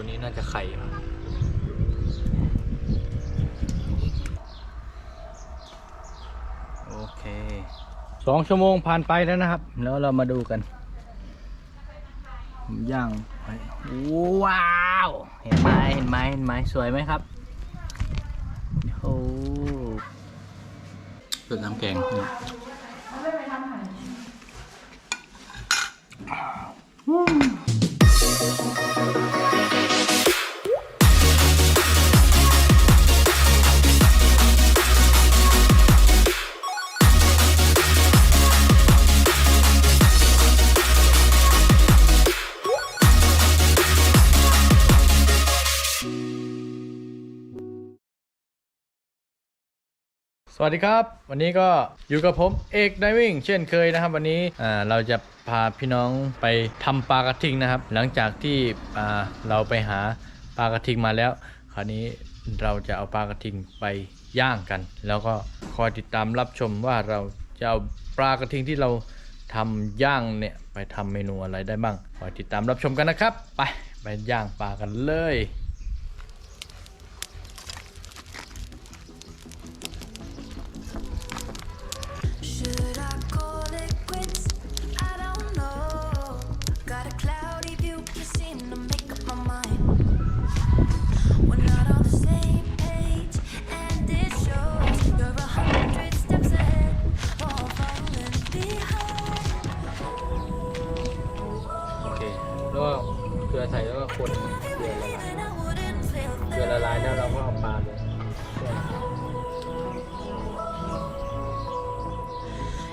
ตัวนี้น่าจะไข่มั้งโอเคสองชั่วโมงผ่านไปแล้วนะครับ แล้วเรามาดูกันย่างไปว้าว เห็นไหมเห็นไหมเห็นไหมสวยไหมครับโอ้เกิดน้ำแกง สวัสดีครับ วันนี้ก็อยู่กับผมเอกไดวิ่งเช่นเคยนะครับ วันนี้เราจะพาพี่น้องไปทำปลากระทิงนะครับ หลังจากที่เราไปหาปลากระทิงมาแล้ว คราวนี้เราจะเอาปลากระทิงไปย่างกัน แล้วก็คอยติดตามรับชมว่าเราจะเอาปลากระทิงที่เราทำย่างเนี่ยไปทำเมนูอะไรได้บ้างคอยติดตามรับชมกันนะครับ ไปไปย่างปลากันเลย คนเกลือละลาย And I wouldn't feel เกลือละลายแล้วเราก็เอาปลาลง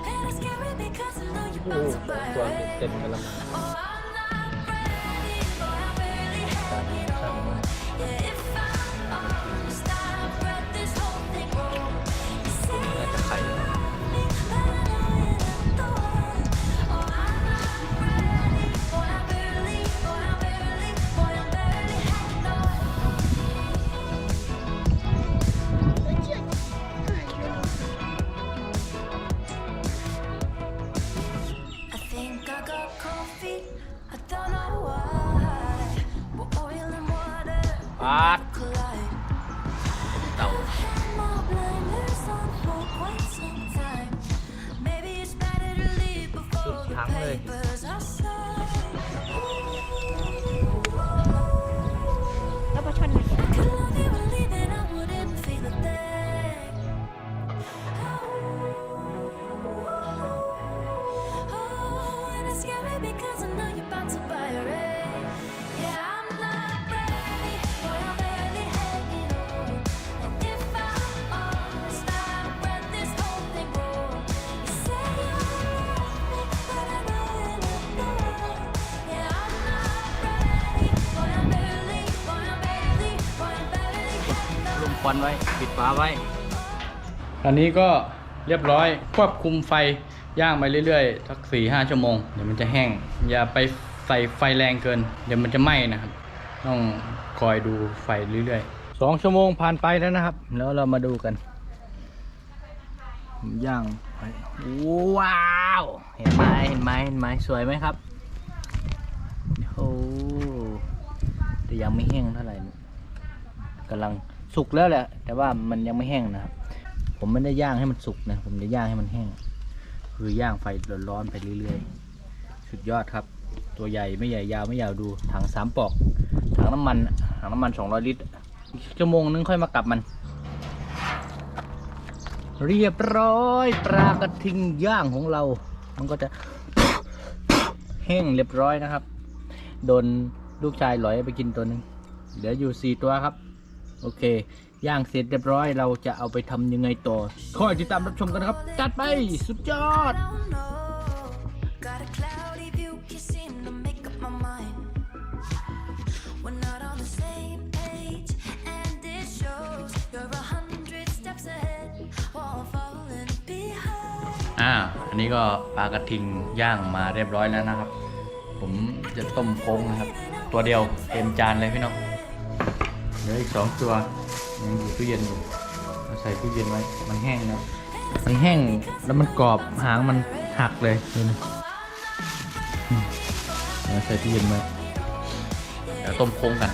And it's scary because I know you're โอ้ about โห to buy ตัว it. เต็มกระมัง feet. I don't know why. We're oil and water ah. ป ควันไว้ ปิดฝาไว้ตอนนี้ก็เรียบร้อยควบคุมไฟย่างไปเรื่อยๆสักสี่ห้าชั่วโมงเดี๋ยวมันจะแห้ง อย่าไปใส่ไฟแรงเกิน เดี๋ยวมันจะไหม้นะครับ ต้องคอยดูไฟเรื่อยๆสองชั่วโมงผ่านไปแล้วนะครับ แล้วเรามาดูกันย่างไปว้าวเห็นไหมเห็นไหมเห็นไหมสวยไหมครับโอ้แต่ยังไม่แห้งเท่าไหร่กำลัง สุกแล้วแหละ แต่ว่ามันยังไม่แห้งนะครับ ผมไม่ได้ย่างให้มันสุกนะ ผมจะย่างให้มันแห้ง คือย่างไฟร้อนๆไปเรื่อยๆ สุดยอดครับ ตัวใหญ่ไม่ใหญ่ยาวไม่ยาวดู ถังสามปอก ถังน้ำมัน ถังน้ำมันสองร้อยลิตร ชั่วโมงนึงค่อยมากลับมัน เรียบร้อยปลากระทิงย่างของเรา มันก็จะแห้งเรียบร้อยนะครับ โดนลูกชายหลอยไปกินตัวหนึง เหลืออยู่สี่ตัวครับ โอเค ย่างเสร็จเรียบร้อยเราจะเอาไปทำยังไงต่อ คอยติดตามรับชมกันนะครับ จัดไปสุดยอด I don't know. Got a cloudy view, can't seem to make up my mind. We're not on the same page, and it shows. You're a hundred steps ahead, while I'm falling behind. อ่า อันนี้ก็ปลากระทิงย่างมาเรียบร้อยแล้วนะครับ ผมจะต้มโค้งนะครับ ตัวเดียวเต็มจานเลยพี่น้อง เหลืออีกสองตัวยังอยู่ตู้เย็นอยู่เราใส่ตู้เย็นไว้ มันแห้งแล้วมันแห้งแล้วมันกรอบหางมันหักเลยดูนะอืมเราใส่ตู้เย็นไว้เดี๋ยวต้มโค้งกัน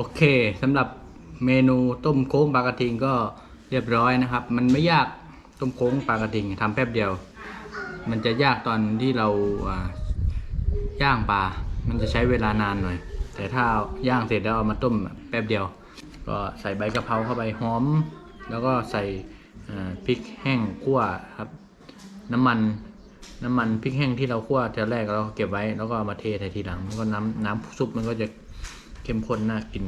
โอเคสำหรับเมนูต้มโค้งปลากระทิงก็เรียบร้อยนะครับ มันไม่ยากต้มโค้งปลากระทิงทำแป๊บเดียว มันจะยากตอนที่เราย่างปลา มันจะใช้เวลานานหน่อย แต่ถ้าย่างเสร็จแล้วเอามาต้มแป๊บเดียว ก็ใส่ใบกะเพราเข้าไปหอม แล้วก็ใส่พริกแห้งคั่วครับ น้ำมันน้ำมันพริกแห้งที่เราคั่วทีแรกเราเก็บไว้แล้วก็เอามาเทใส่ทีหลังมันก็น้ำน้ำซุปมันก็จะ เข้มข้นน่ากิน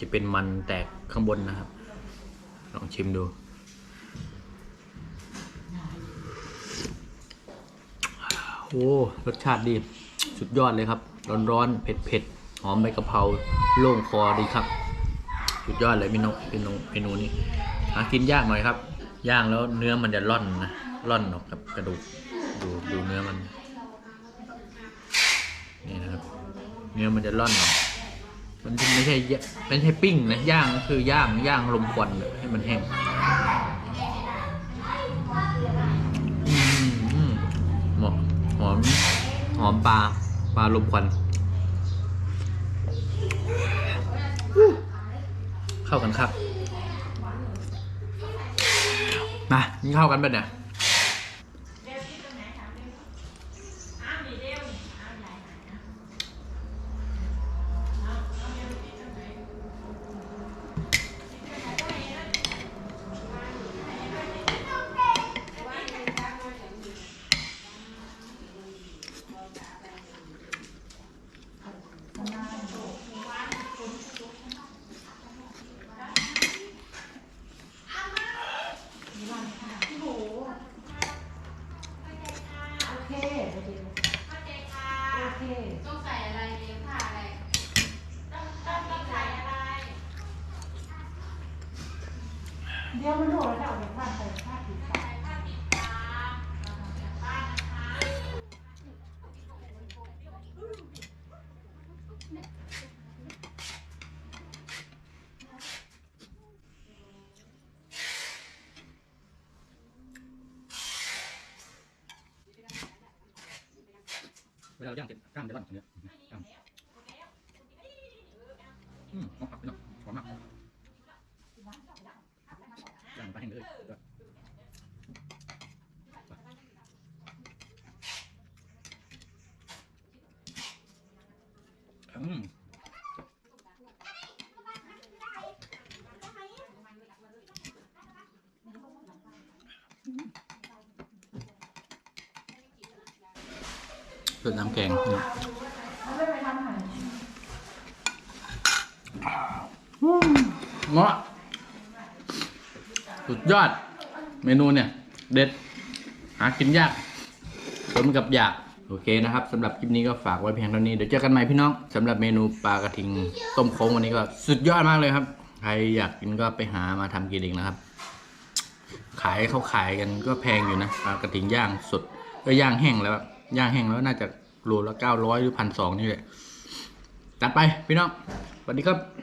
จะเป็นมันแตกข้างบนนะครับ ลองชิมดู โอ้รสชาติดี สุดยอดเลยครับ ร้อนๆ เผ็ดๆ หอมใบกะเพราโล่งคอดีครับ สุดยอดเลยเมนูเมนูเมนูนี้ หากินยากหน่อยครับ ย่างแล้วเนื้อมันจะร่อนนะ ร่อนออกกับกระดูก ดูดูเนื้อมัน นี่นะครับ เนื้อมันจะร่อนออก มันไม่ใช่ไม่ใช่ปิ้งนะย่างคือย่างย่างลมควันเลยให้มันแห้งหอมหอมหอมปลาปลาลมควันเข้ากันครับมานี่เข้ากันไปเนี่ย เวลาเราย่างเสร็จกล้ามจะร่อนตรงเนี้ยกล้ามอืมหอมครับพี่น้องหอมมากย่างไปแห้งเลยด้วยอืม ส่วนน้ำแกงนี่เงาะสุดยอด เมนูเนี่ย เด็ด หากินยากสมกับอยาก โอเคนะครับสำหรับคลิปนี้ก็ฝากไว้เพียงเท่านี้ เดี๋ยวเจอกันใหม่พี่น้องสำหรับเมนูปลากระทิงต้มโค้งวันนี้ก็สุดยอดมากเลยครับ ใครอยากกินก็ไปหามาทำกินเองนะครับ ขายเขาขายกันก็แพงอยู่นะปลากระทิงย่างสดก็ย่างแห้งแล้ว ย่างแห้งแล้วน่าจะโลละเก้าร้อยหรือพันสองนี่แหละจัดไปพี่น้องสวัสดีครับ